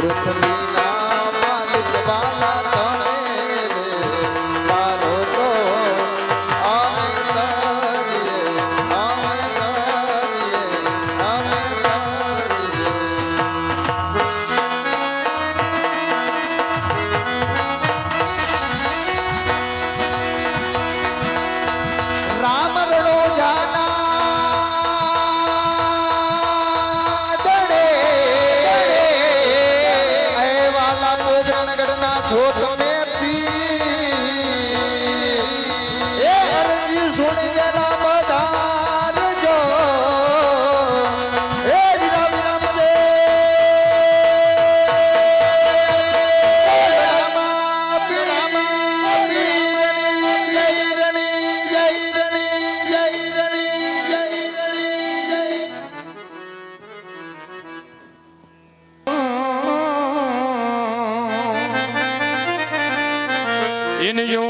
Brutalmente. ઇનયો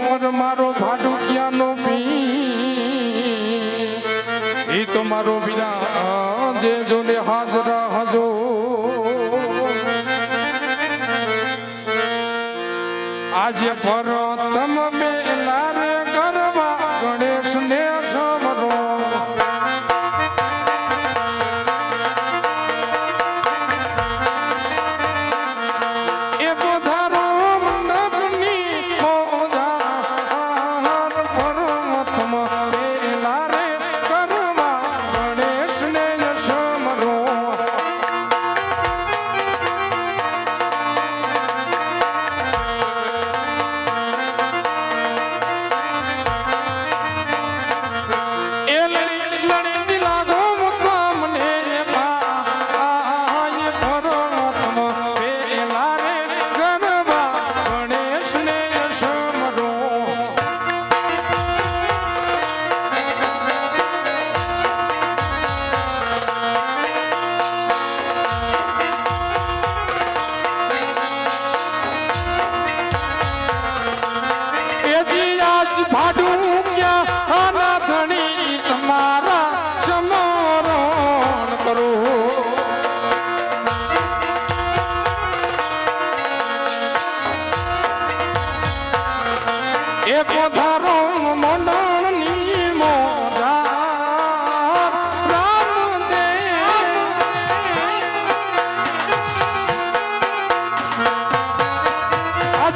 પર મારો ભાડુકિયાનો પી એ તો મારો વિરા જે જોને હાજરા હજો. આજે પર તમ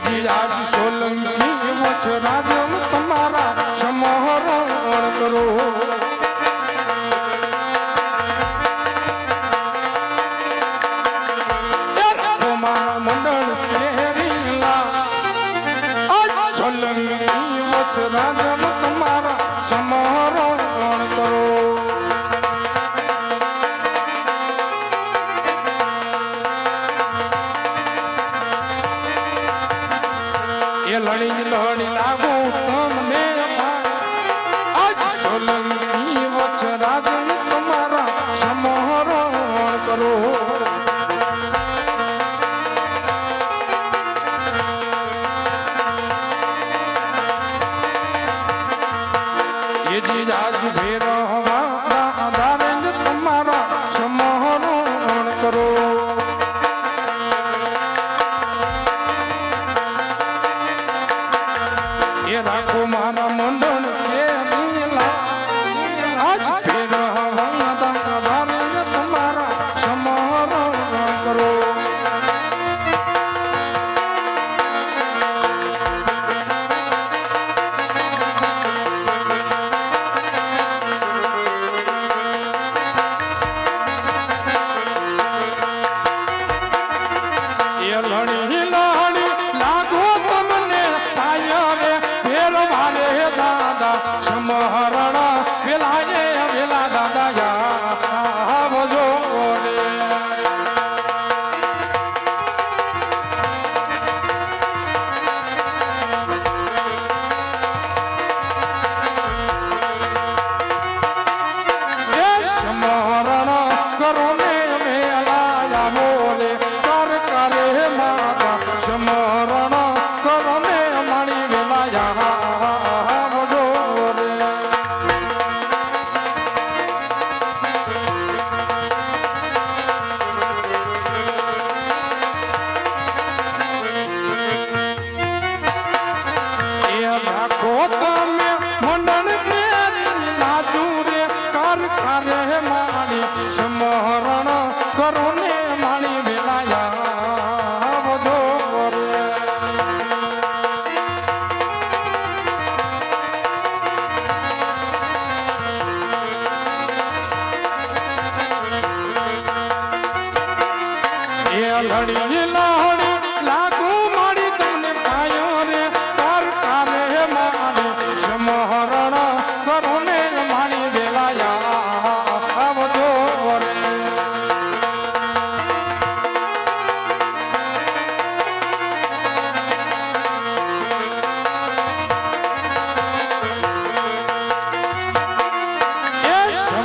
તેજી આજ સોલંકી મોછ રાજમ તમારા સમહરણ કરો. સોલંકી એ રાખો મારા મુંડ i don't Corona.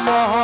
Mohan.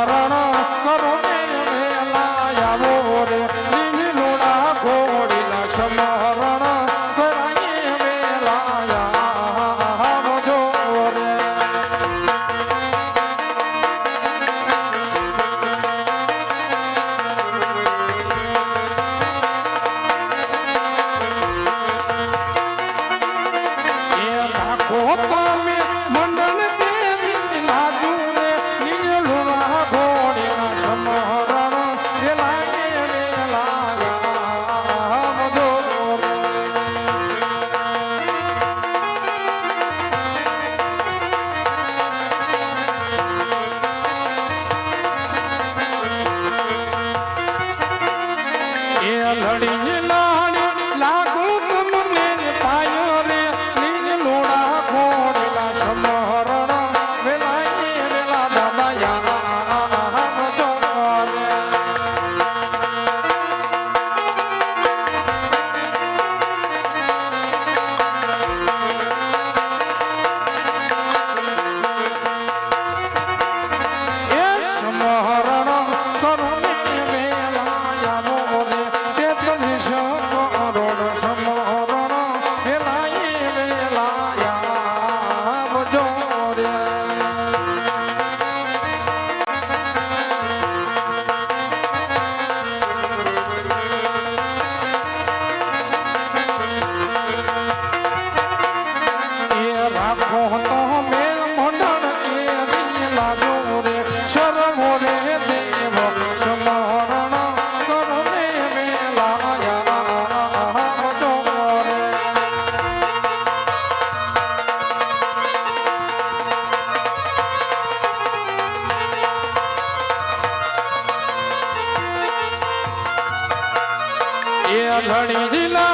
লাগুরে সরমরে দেব সমরণ করমে মেলা তোমারে এ ঘড়ি দিলা